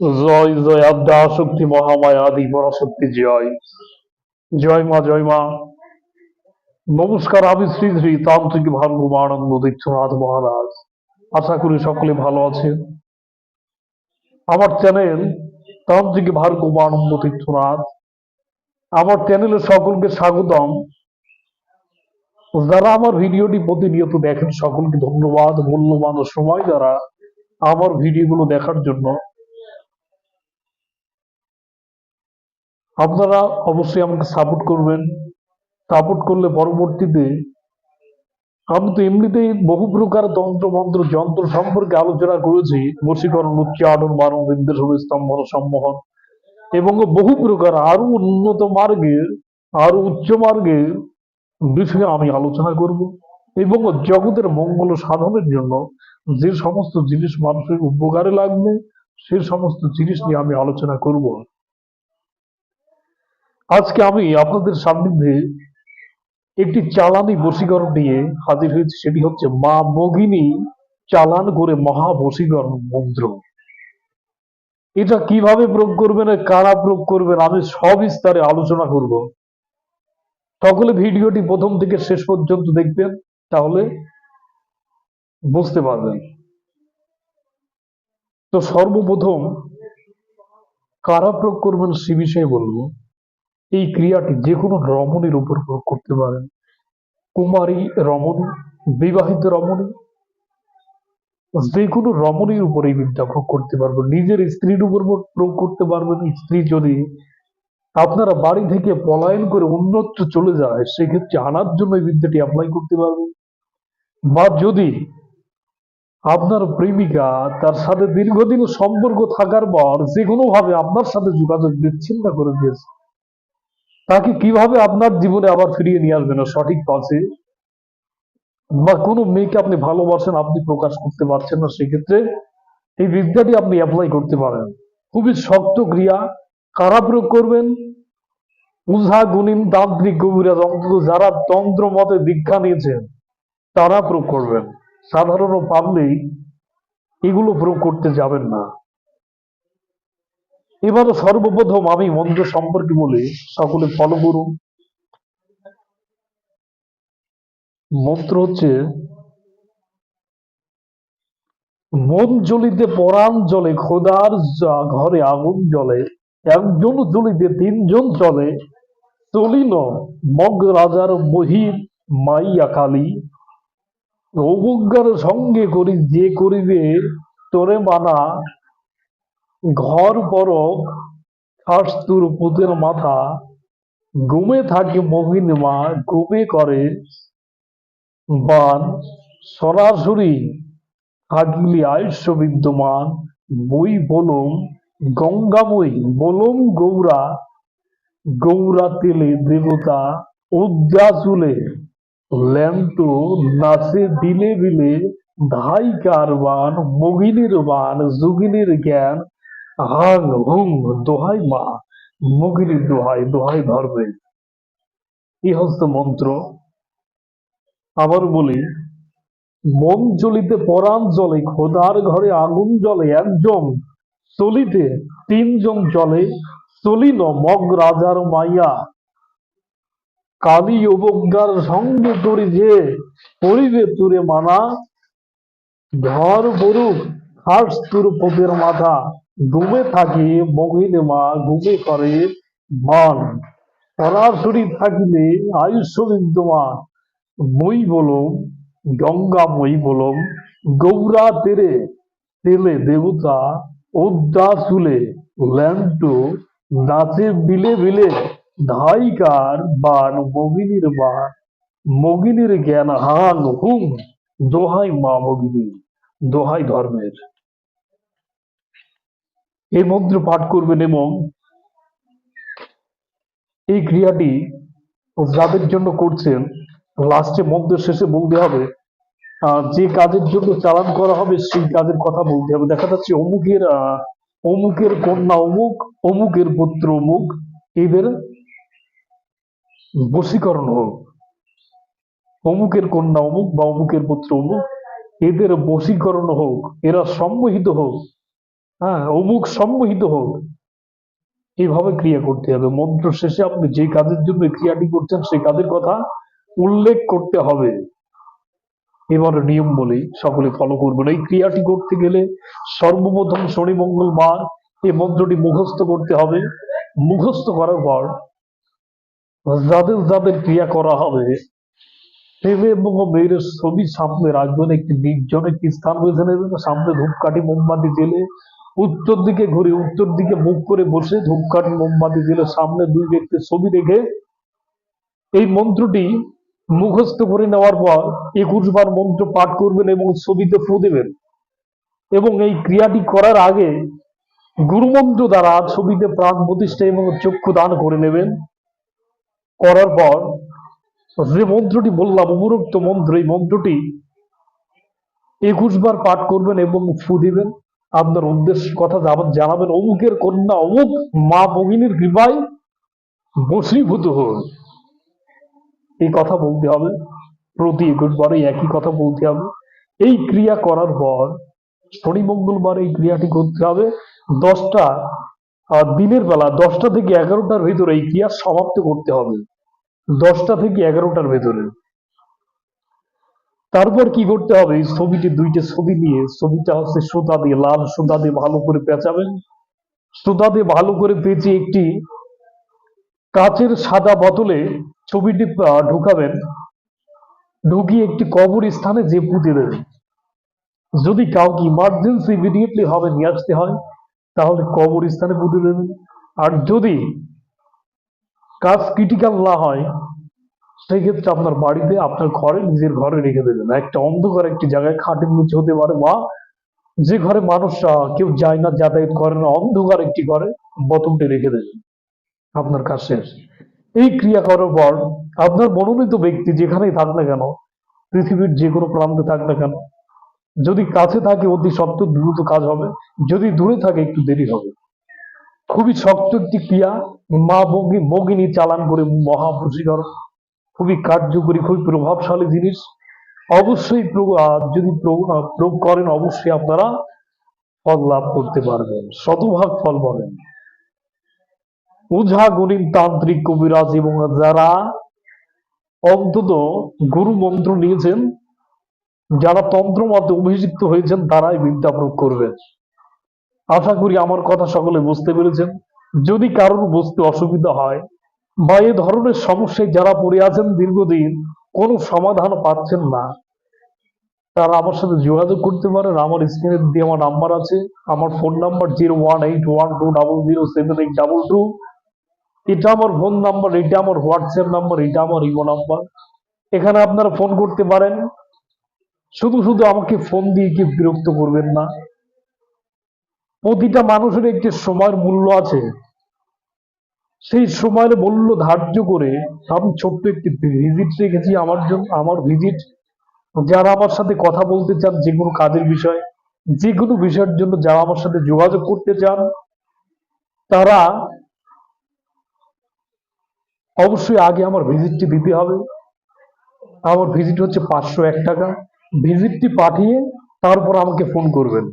জয় জয়, আদ্যা, শক্তি, মহামায়া, আদি পরাশক্তি জয়। জয় মা জয় মা। নমস্কার, আমি শ্রী শ্রী তান্ত্রিক ভার্গবানন্দ দীক্ষনাথ মহারাজ। আশা করি সকলে ভালো আছেন। আমার চ্যানেল তান্ত্রিক ভার্গবানন্দ তীর্থনাথ আমার চ্যানেলে সকলকে স্বাগতম। যারা আমার ভিডিওটি প্রতিনিয়ত দেখেন, সকলকে ধন্যবাদ, মূল্যবান সময় যারা আমার ভিডিওগুলো দেখার জন্য। আপনারা অবশ্যই আমাকে সাপোর্ট করবেন। সাপোর্ট করলে পরবর্তীতে আমি তো এমনিতেই বহু প্রকার তন্ত্র মন্ত্র যন্ত্র সম্পর্কে আলোচনা করেছি। বশীকরণ, উচ্চারণ, বারণ বিদ্বেষ স্তম্ভন সম্মোহন এবং বহু প্রকার আরও উন্নত মার্গের আরও উচ্চ মার্গের বিষয়ে আমি আলোচনা করব এবং জগতের মঙ্গল সাধনের জন্য যে সমস্ত জিনিস মানুষের উপকারে লাগবে, সে সমস্ত জিনিস নিয়ে আমি আলোচনা করব। আজকে আমি আপনাদের সান্নিধ্যে একটি চালানি বশীকরণ নিয়ে হাজির হয়েছে। সেটি হচ্ছে মা মগিনী চালান করে মহা বশীকরণ মন্ত্র। এটা কীভাবে প্রয়োগ করবেন, কারা প্রয়োগ করবেন, আমি সবিস্তারে আলোচনা করব। সকলে ভিডিওটি প্রথম থেকে শেষ পর্যন্ত দেখবেন, তাহলে বুঝতে পারবেন। তো সর্বপ্রথম কারা প্রয়োগ করবেন সে বিষয়ে বলব। এই ক্রিয়াটি যে কোনো রমণীর উপর প্রয়োগ করতে পারেন। কুমারী রমণী, বিবাহিত রমণী যে কোনো রমণীর উপর এই বিদ্যা প্রয়োগ করতে পারবেন। নিজের স্ত্রীর উপর প্রয়োগ করতে পারবেন। স্ত্রী যদি আপনারা বাড়ি থেকে পলায়ন করে অন্যত্র চলে যায়, সেক্ষেত্রে আনার জন্য এই বিদ্যাটি অ্যাপ্লাই করতে পারবেন। বা যদি আপনার প্রেমিকা তার সাথে দীর্ঘদিন সম্পর্ক থাকার পর যে কোনো ভাবে আপনার সাথে যোগাযোগ বিচ্ছিন্ন করে দিয়েছে তাকে কীভাবে আপনার জীবনে আবার ফিরিয়ে নিয়ে আসবেন? সঠিক পথে বা কোনো মেয়েকে আপনি ভালোবাসেন, আপনি প্রকাশ করতে পারছেন না, সেক্ষেত্রে এই বিদ্যাটি আপনি অ্যাপ্লাই করতে পারেন। খুবই শক্ত ক্রিয়া কারা প্রয়োগ করবেন উঝা গুণিন তান্ত্রিক কবিরাজ অন্তত যারা তন্ত্র মতে দীক্ষা নিয়েছেন, তারা প্রয়োগ করবেন। সাধারণ পাবলিক এগুলো প্রয়োগ করতে যাবেন না। এবার সর্বপ্রথম আমি মন্ত্র সম্পর্কে বলে, সকলে ফলো করুন। মন্ত্র হচ্ছে, মন জ্বলিতে পরাণ জলে খোদার ঘরে আগুন জ্বলে, একজন জ্বলিতে তিনজন চলে চলিল মগ রাজার বহির মাইয়া কালী। অবজ্ঞার সঙ্গে করি, যে করিবে তোরে মানা ঘর পর খাস্তুর পুতের মাথা। ঘুমে থাকে মহিন মা, ঘুমে করে বান। সরাসরি থাকলি আয়ুষ্য বিদ্যমান বই বলম গঙ্গাময়ী, বলম গৌরা। গৌরা তেলে দেবতা উদ্যাচুলে ল্যান্টো নাচে বিলে বিলে ধাই কারবান মগিনীর বান, যোগিনীর জ্ঞান। হাং হুং দোহাই মা মগিনীর দোহাই দোহাই ধর্মে এই হস্ত মন্ত্র আবার বলি, মন জ্বলিতে পরাণ জলে খোদার ঘরে আগুন জ্বলে, একজন চলিতে, তিনজন চলে, চলিল মগ রাজার মাইয়া। কালী অবজ্ঞার সঙ্গে তোরি যে, পরিবে তুরে মানা। ঘর বরুক হাস তুর পদের মাথা। ঘুমে থাকে মহিনে মা ঘুমে করে মান। সরাসরি থাকিলে আয়ুষ্য বিদ্যমান। মই বলম, গঙ্গা মই বলম, গৌরা তেরে, তেলে দেবতা, উদ্দা চুলে, ল্যান্টো, নাচে বিলে বিলে, ধাইকার বান, মগিনীর বান। মগিনীর জ্ঞান হান হুম, দোহাই মা মগিনী, দোহাই ধর্মের। এই মন্ত্র পাঠ করবেন এবং এই ক্রিয়াটি যাদের জন্য করছেন লাস্টে মন্ত্রের শেষে বলতে হবে যে কাজের জন্য চালান করা হবে সেই কাজের কথা বলতে হবে। দেখা যাচ্ছে অমুকের অমুকের কন্যা অমুক, অমুকের পুত্র অমুক, এদের বশীকরণ হোক। অমুকের কন্যা অমুক বা অমুকের পুত্র অমুক, এদের বশীকরণ হোক, এরা সম্মোহিত হোক। হ্যাঁ অমুক সম্মোহিত হোক। এইভাবে ক্রিয়া করতে হবে। মন্ত্র শেষে আপনি যে কাজের জন্য ক্রিয়াটি করছেন সেই কাজের কথা উল্লেখ করতে হবে। এবার নিয়ম বলি সকলে ফলো করবেন। এই ক্রিয়াটি করতে গেলে সর্বপ্রথম শনি মঙ্গলবার এই মন্ত্রটি মুখস্থ করতে হবে। মুখস্থ করার পর যাদের যাদের ক্রিয়া করা হবে ছেলে এবং মেয়ের ছবি সামনে রাখবেন। একটি নির্জন একটি স্থান নেবেন। সামনে ধূপকাঠি, মোমবাতি জেলে উত্তর দিকে ঘুরে, উত্তর দিকে মুখ করে বসে ধূপকাঠি মোমবাতি জেলে সামনে দুই ব্যক্তির ছবি রেখে এই মন্ত্রটি মুখস্থ করে নেওয়ার পর একুশ বার মন্ত্র পাঠ করবেন এবং ছবিতে ফু দেবেন। এবং এই ক্রিয়াটি করার আগে গুরুমন্ত্র দ্বারা ছবিতে প্রাণ প্রতিষ্ঠা এবং চক্ষু দান করে নেবেন। করার পর যে মন্ত্রটি বললাম, উপরোক্ত মন্ত্র, এই মন্ত্রটি একুশ বার পাঠ করবেন এবং ফু দিবেন। আপনার উদ্দেশ্য কথা জানাবেন। অমুকের কন্যা অমুক মা ভগিনীর কৃপায় বশীভূত হোক এই কথা বলতে হবে। প্রতি একুশ বারে একই কথা বলতে হবে। এই ক্রিয়া করার পর শনি মঙ্গলবার এই ক্রিয়াটি করতে হবে। দশটা দিনের বেলা দশটা থেকে এগারোটার ভেতরে এই ক্রিয়া সমাপ্ত করতে হবে। দশটা থেকে এগারোটার ভেতরে। তারপর কি করতে হবে? ছবিটি দুইটা ছবি নিয়ে, ছবিটা হচ্ছে সুতা দিয়ে লাল সুতা দিয়ে ভালো করে পেঁচাবেন। সুতা দিয়ে ভালো করে পেঁচে একটি কাচের সাদা বোতলে ছবিটি ঢুকাবেন। ঢুকিয়ে একটি কবর স্থানে যে পুঁতে দেবেন। যদি কাউকে ইমার্জেন্সি ইমিডিয়েটলি হবে, নিয়ে আসতে হয়, তাহলে কবর স্থানে পুঁতে দেবেন। আর যদি কাজ ক্রিটিক্যাল না হয় সেই ক্ষেত্রে আপনার বাড়িতে আপনার ঘরে নিজের ঘরে রেখে দেবেন। একটা অন্ধকার একটি জায়গায় খাটের নিচে হতে পারে বা যে ঘরে মানুষ আহ, কেউ যায় না যাতায়াত করে না অন্ধকার একটি ঘরে বোতলটি রেখে দেবেন। আপনার কাজ শেষ। এই ক্রিয়া করার পর আপনার মনোনীত ব্যক্তি যেখানেই থাক না কেন পৃথিবীর যে কোনো প্রান্তে থাক না কেন যদি কাছে থাকে অতি সত্ত্বর দ্রুত কাজ হবে যদি দূরে থাকে একটু দেরি হবে। খুবই শক্ত একটি ক্রিয়া মা ভগি ভগিনী চালান করে মহাবশীকরণ খুবই কার্যকরী, খুবই প্রভাবশালী জিনিস। অবশ্যই যদি প্রয়োগ করেন, অবশ্যই আপনারা ফল লাভ করতে পারবেন, শতভাগ ফল পাবেন। ওঝা গণিত তান্ত্রিক কবিরাজ এবং যারা অন্তত গুরু মন্ত্র নিয়েছেন, যারা তন্ত্র মতে অভিষিক্ত হয়েছেন, তারাই বিদ্যা প্রয়োগ করবেন। আশা করি আমার কথা সকলে বুঝতে পেরেছেন। যদি কারোর বুঝতে অসুবিধা হয় বা এ ধরনের সমস্যায় যারা পড়ে আছেন দীর্ঘদিন, কোনো সমাধান পাচ্ছেন না। তারা আমার সাথে যোগাযোগ করতে পারেন। আমার স্ক্রিনে দিয়ে আমার নাম্বার আছে। আমার phone number zero one eight one two double zero seven eight double two. এটা আমার ফোন নাম্বার, এটা আমার হোয়াটসঅ্যাপ নাম্বার, এটা আমার ইমো নাম্বার। এখানে আপনারা ফোন করতে পারেন। শুধু শুধু আমাকে ফোন দিয়ে কি বিরক্ত করবেন না। প্রতিটা মানুষের একটি সময়ের মূল্য আছে। সেই সময়ের মূল্য ধার্য করে আমি ছোট্ট একটি ভিজিট রেখেছি আমার জন্য, আমার ভিজিট যারা আমার সাথে কথা বলতে চান, যে কোনো কাজের বিষয়, যে কোনো বিষয়ের জন্য যারা আমার সাথে যোগাযোগ করতে চান, তারা অবশ্যই আগে আমার ভিজিটটি দিতে হবে। আমার ভিজিট হচ্ছে পাঁচশো এক টাকা। ভিজিটটি পাঠিয়ে তারপর আমাকে ফোন করবেন।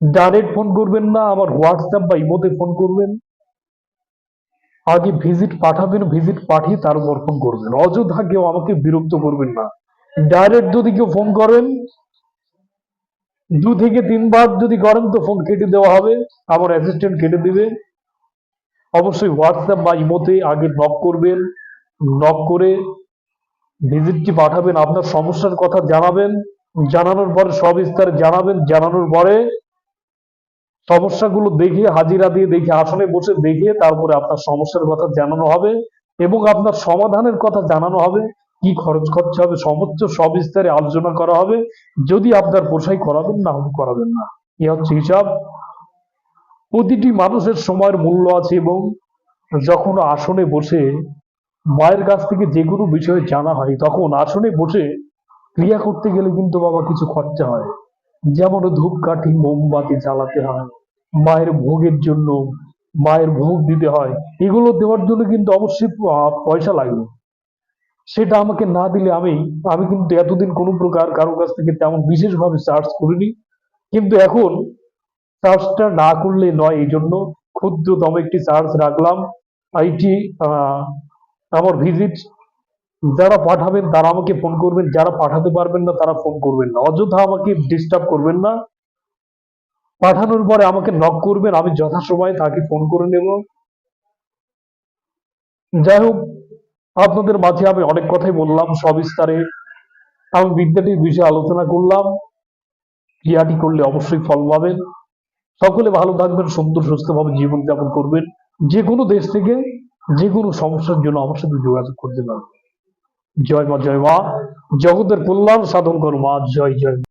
ডাইরেক্ট ফোন করবেন না, আমার হোয়াটসঅ্যাপ বা ইমোতে ফোন করবেন। আগে ভিজিট পাঠাবেন ভিজিট পাঠিয়ে তারপর ফোন করবেন। অযোধ্যা কেউ আমাকে বিরক্ত করবেন না। ডাইরেক্ট যদি কেউ ফোন করেন, দু থেকে তিনবার যদি করেন তো ফোন কেটে দেওয়া হবে। আমার অ্যাসিস্ট্যান্ট কেটে দিবে। অবশ্যই হোয়াটসঅ্যাপ বা ইমোতে আগে নক করবেন। নক করে ভিজিটটি পাঠাবেন, আপনার সমস্যার কথা জানাবেন। জানানোর পরে সবিস্তারে জানাবেন। জানানোর পরে সমস্যাগুলো দেখে হাজিরা দিয়ে দেখে আসনে বসে দেখে তারপরে আপনার সমস্যার কথা জানানো হবে এবং আপনার সমাধানের কথা জানানো হবে। কি খরচ খরচা হবে, সমস্ত সবিস্তারে আলোচনা করা হবে। যদি আপনার পোষাই করাবেন না হলে করাবেন না। এ হচ্ছে হিসাব। প্রতিটি মানুষের সময়ের মূল্য আছে এবং যখন আসনে বসে মায়ের কাছ থেকে যে কোনো বিষয়ে জানা হয়, তখন আসনে বসে ক্রিয়া করতে গেলে কিন্তু বাবা কিছু খরচা হয়। যেমন ধূপকাঠি, মোমবাতি জ্বালাতে হয়। মায়ের ভোগের জন্য, মায়ের ভোগ দিতে হয়, এগুলো দেওয়ার জন্য কিন্তু অবশ্যই পয়সা লাগবে। সেটা আমাকে না দিলে আমি আমি কিন্তু এতদিন কোনো প্রকার কারও কাছ থেকে তেমন বিশেষভাবে চার্জ করিনি। কিন্তু এখন চার্জটা না করলে নয়, এই জন্য ক্ষুদ্রতম একটি চার্জ রাখলাম। আইটি আমার ভিজিট যারা পাঠাবেন তারা আমাকে ফোন করবেন, যারা পাঠাতে পারবেন না তারা ফোন করবেন না। অযথা আমাকে ডিস্টার্ব করবেন না। পাঠানোর পরে আমাকে নক করবেন, আমি যথাসময়ে তাকে ফোন করে নেব। যাই হোক, আপনাদের মাঝে আমি অনেক কথাই বললাম সবিস্তারে আমি বিদ্যাটির বিষয়ে আলোচনা করলাম, ক্রিয়াটি করলে অবশ্যই ফল পাবেন। সকলে ভালো থাকবেন, সুন্দর, সুস্থভাবে জীবনযাপন করবেন। যে কোনো দেশ থেকে যে কোনো সমস্যার জন্য আমার সাথে যোগাযোগ করতে পারবেন। জয় মা জয় মা। জগতের কল্যাণ সাধন করো মা, জয় জয়।